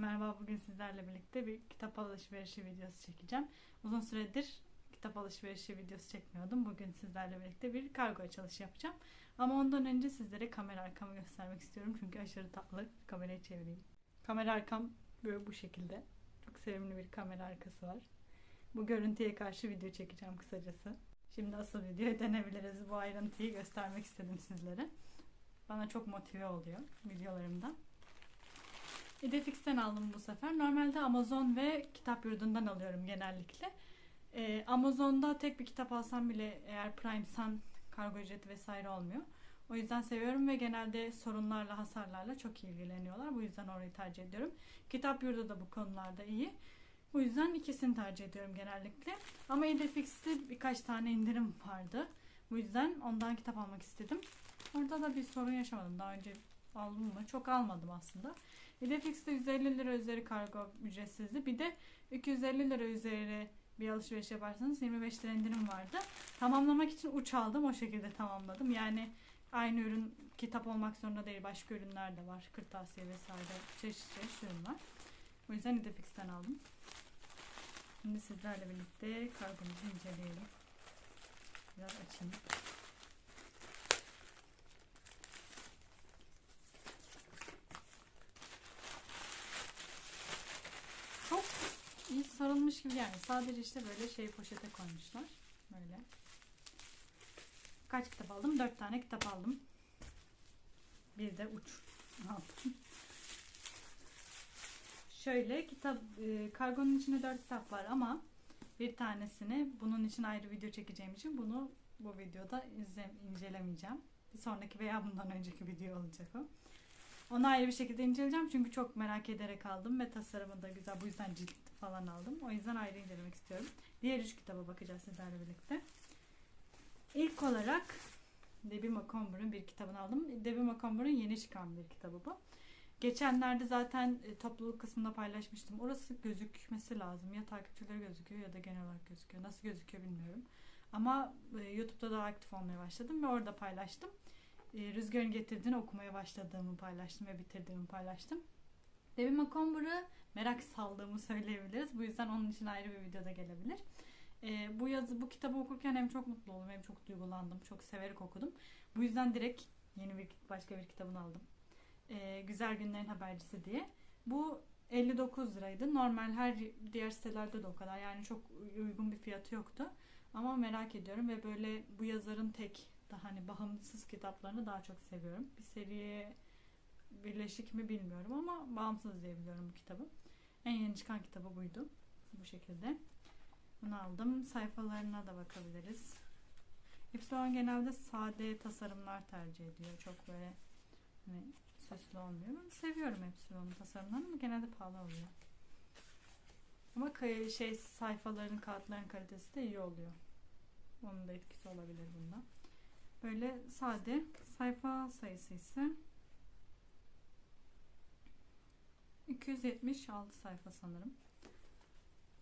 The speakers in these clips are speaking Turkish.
Merhaba, bugün sizlerle birlikte bir kitap alışverişi videosu çekeceğim. Uzun süredir kitap alışverişi videosu çekmiyordum. Bugün sizlerle birlikte bir kargo açılışı yapacağım. Ama ondan önce sizlere kamera arkamı göstermek istiyorum. Çünkü aşırı tatlı. Kamerayı çevireyim. Kamera arkam böyle bu şekilde. Çok sevimli bir kamera arkası var. Bu görüntüye karşı video çekeceğim kısacası. Şimdi asıl videoya dönebiliriz. Bu ayrıntıyı göstermek istedim sizlere. Bana çok motive oluyor videolarımda. Edefix'ten aldım bu sefer. Normalde Amazon ve kitap yurdundan alıyorum genellikle. Ee, Amazon'da tek bir kitap alsam bile eğer Prime'san kargo ücreti vesaire olmuyor. O yüzden seviyorum ve genelde sorunlarla, hasarlarla çok ilgileniyorlar. Bu yüzden orayı tercih ediyorum. Kitap yurdu da bu konularda iyi. Bu yüzden ikisini tercih ediyorum genellikle. Ama Edefix'te birkaç tane indirim vardı. Bu yüzden ondan kitap almak istedim. Orada da bir sorun yaşamadım. Daha önce aldım mı? Çok almadım aslında. Edefix'te 150 lira üzeri kargo ücretsizdi. Bir de 250 lira üzeri bir alışveriş yaparsanız 25 lira indirim vardı. Tamamlamak için uç aldım. O şekilde tamamladım. Yani aynı ürün kitap olmak zorunda değil. Başka ürünler de var. Kırtasiye vesaire çeşit çeşit ürün var. O yüzden Edefix'ten aldım. Şimdi sizlerle birlikte kargomuzu inceleyelim. Biraz açayım. Çok iyi sarılmış gibi yani. Sadece işte böyle şey poşete koymuşlar. Böyle. Kaç kitap aldım? Dört tane kitap aldım. Bir de uç aldım. Şöyle kitap e, kargonun içinde dört kitap var ama bir tanesini bunun için ayrı video çekeceğim için bunu bu videoda izle, incelemeyeceğim. Bir sonraki veya bundan önceki video olacak o. Onu ayrı bir şekilde inceleyeceğim çünkü çok merak ederek aldım ve tasarımı da güzel. Bu yüzden cilt falan aldım. O yüzden ayrı incelemek istiyorum. Diğer üç kitaba bakacağız sizlerle birlikte. İlk olarak Debbie Macomber'ın bir kitabını aldım. Debbie Macomber'ın yeni çıkan bir kitabı bu. Geçenlerde zaten e, topluluk kısmında paylaşmıştım. Orası gözükmesi lazım. Ya takipçileri gözüküyor ya da genel olarak gözüküyor. Nasıl gözüküyor bilmiyorum. Ama e, YouTube'da da aktif olmaya başladım ve orada paylaştım. E, Rüzgar'ın getirdiğini okumaya başladığımı paylaştım ve bitirdiğimi paylaştım. Debbie Macomber'ı merak saldığımı söyleyebiliriz. Bu yüzden onun için ayrı bir videoda gelebilir. E, bu yazı, bu kitabı okurken hem çok mutlu oldum hem çok duygulandım. Çok severek okudum. Bu yüzden direkt yeni bir başka bir kitabını aldım. E, Güzel Günlerin Habercisi diye. Bu 59 liraydı. Normal her diğer sitelerde de o kadar. Yani çok uygun bir fiyatı yoktu. Ama merak ediyorum ve böyle bu yazarın tek daha hani bağımsız kitaplarını daha çok seviyorum. Bir seriye birleşik mi bilmiyorum ama bağımsız diyebiliyorum bu kitabı. En yeni çıkan kitabı buydu. Bu şekilde. Bunu aldım. Sayfalarına da bakabiliriz. Epsilon genelde sade tasarımlar tercih ediyor. Çok böyle hani süslü olmuyor. Ben seviyorum Epsilon'un tasarımlarını ama genelde pahalı oluyor. Ama şey sayfaların, kağıtların kalitesi de iyi oluyor. Onun da etkisi olabilir bunda. Böyle sade. Sayfa sayısı ise 276 sayfa sanırım.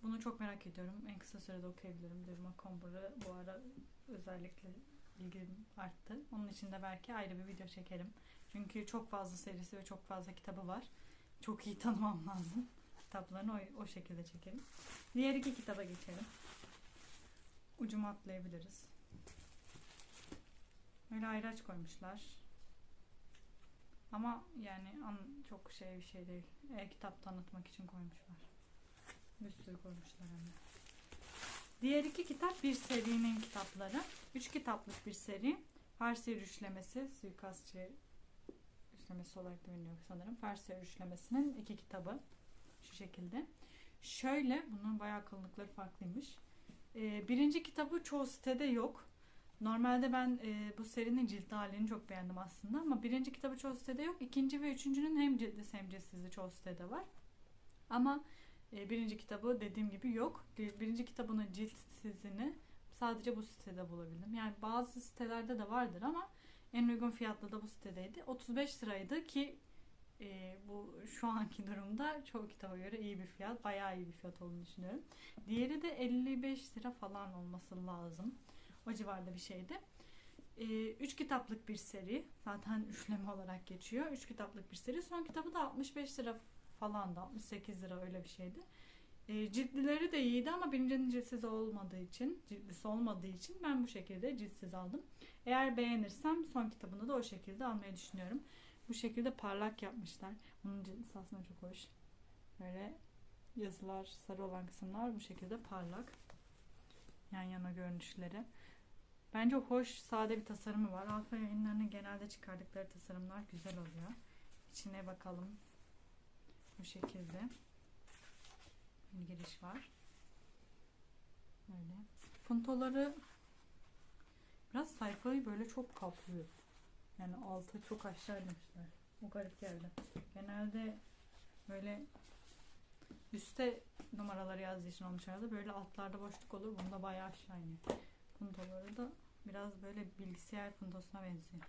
Bunu çok merak ediyorum. En kısa sürede okuyabilirim. Dedim Comber'ı bu ara özellikle ilgim arttı. Onun için de belki ayrı bir video çekerim. Çünkü çok fazla serisi ve çok fazla kitabı var. Çok iyi tanımam lazım. Kitaplarını o, o şekilde çekerim. Diğer iki kitaba geçelim. Ucumu atlayabiliriz. Böyle ayraç koymuşlar. Ama yani an, çok şey bir şey değil. E-kitap tanıtmak için koymuşlar. Bir sürü koymuşlar hem. Diğer iki kitap bir serinin kitapları. Üç kitaplık bir seri. Farsi Rüşlemesi, suikastçı rüşlemesi olarak da biliniyor sanırım. Farsi Rüşlemesi'nin iki kitabı. Şu şekilde. Şöyle, bunun bayağı kalınlıkları farklıymış. Ee, birinci kitabı çoğu sitede yok. Normalde ben e, bu serinin ciltli halini çok beğendim aslında ama birinci kitabı çoğu sitede yok. İkinci ve üçüncünün hem ciltlisi hem ciltsizli çoğu sitede var. Ama e, birinci kitabı dediğim gibi yok. Birinci kitabının ciltsizini sadece bu sitede bulabildim. Yani bazı sitelerde de vardır ama en uygun fiyatlı da bu sitedeydi. 35 liraydı ki e, bu şu anki durumda çoğu kitaba göre iyi bir fiyat. Bayağı iyi bir fiyat olduğunu düşünüyorum. Diğeri de 55 lira falan olması lazım. O civarda bir şeydi. Ee, üç kitaplık bir seri. Zaten üçleme olarak geçiyor. Üç kitaplık bir seri. Son kitabı da 65 lira falan da 68 lira öyle bir şeydi. E, ciltlileri de iyiydi ama birincinin ciltsiz olmadığı için, ciltlisi olmadığı için ben bu şekilde ciltsiz aldım. Eğer beğenirsem son kitabını da o şekilde almayı düşünüyorum. Bu şekilde parlak yapmışlar. Bunun ciltlisi aslında çok hoş. Böyle yazılar sarı olan kısımlar bu şekilde parlak. Yan yana görünüşleri. Bence hoş, sade bir tasarımı var. Alfa yayınlarının genelde çıkardıkları tasarımlar güzel oluyor. İçine bakalım. Bu şekilde. Bir giriş var. Böyle. Puntoları biraz sayfayı böyle çok kaplıyor. Yani altı çok aşağı inmişler. O garip geldi. Genelde böyle üstte numaraları yazdığı için olmuş herhalde. Böyle altlarda boşluk olur. Bunda bayağı aşağı iniyor. Puntoları da biraz böyle bilgisayar puntosuna benziyor.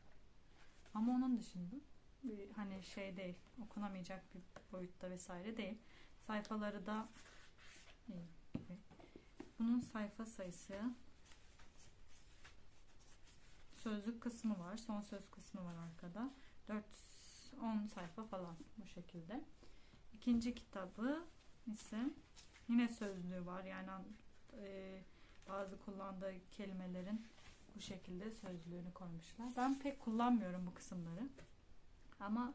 Ama onun dışında bir hani şey değil. Okunamayacak bir boyutta vesaire değil. Sayfaları da. Bunun sayfa sayısı sözlük kısmı var. Son söz kısmı var arkada. 4 10 sayfa falan bu şekilde. İkinci kitabı ise yine sözlüğü var. Yani e, bazı kullandığı kelimelerin bu şekilde sözlüğünü koymuşlar. Ben pek kullanmıyorum bu kısımları. Ama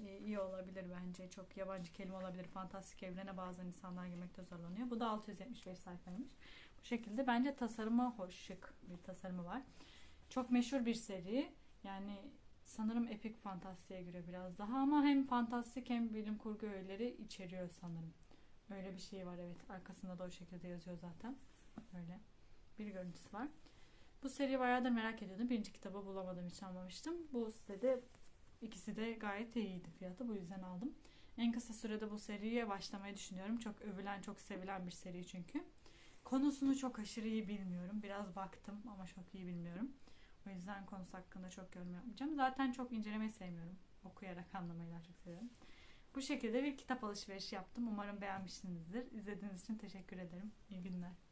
e, iyi olabilir bence. Çok yabancı kelime olabilir. Fantastik evrene bazen insanlar girmekte zorlanıyor. Bu da 675 sayfaymış. Bu şekilde bence tasarımı hoş, şık bir tasarımı var. Çok meşhur bir seri. Yani sanırım epik fantastiğe göre biraz daha ama hem fantastik hem bilim kurgu öğeleri içeriyor sanırım. Öyle bir şey var evet. Arkasında da o şekilde yazıyor zaten. Öyle bir görüntüsü var. Bu seriyi bayağıdır merak ediyordum. Birinci kitabı bulamadım hiç almamıştım. Bu sitede ikisi de gayet iyiydi fiyatı. Bu yüzden aldım. En kısa sürede bu seriye başlamayı düşünüyorum. Çok övülen, çok sevilen bir seri çünkü. Konusunu çok aşırı iyi bilmiyorum. Biraz baktım ama çok iyi bilmiyorum. O yüzden konusu hakkında çok yorum yapmayacağım. Zaten çok incelemeyi sevmiyorum. Okuyarak anlamayı daha çok seviyorum. Bu şekilde bir kitap alışverişi yaptım. Umarım beğenmişsinizdir. İzlediğiniz için teşekkür ederim. İyi günler.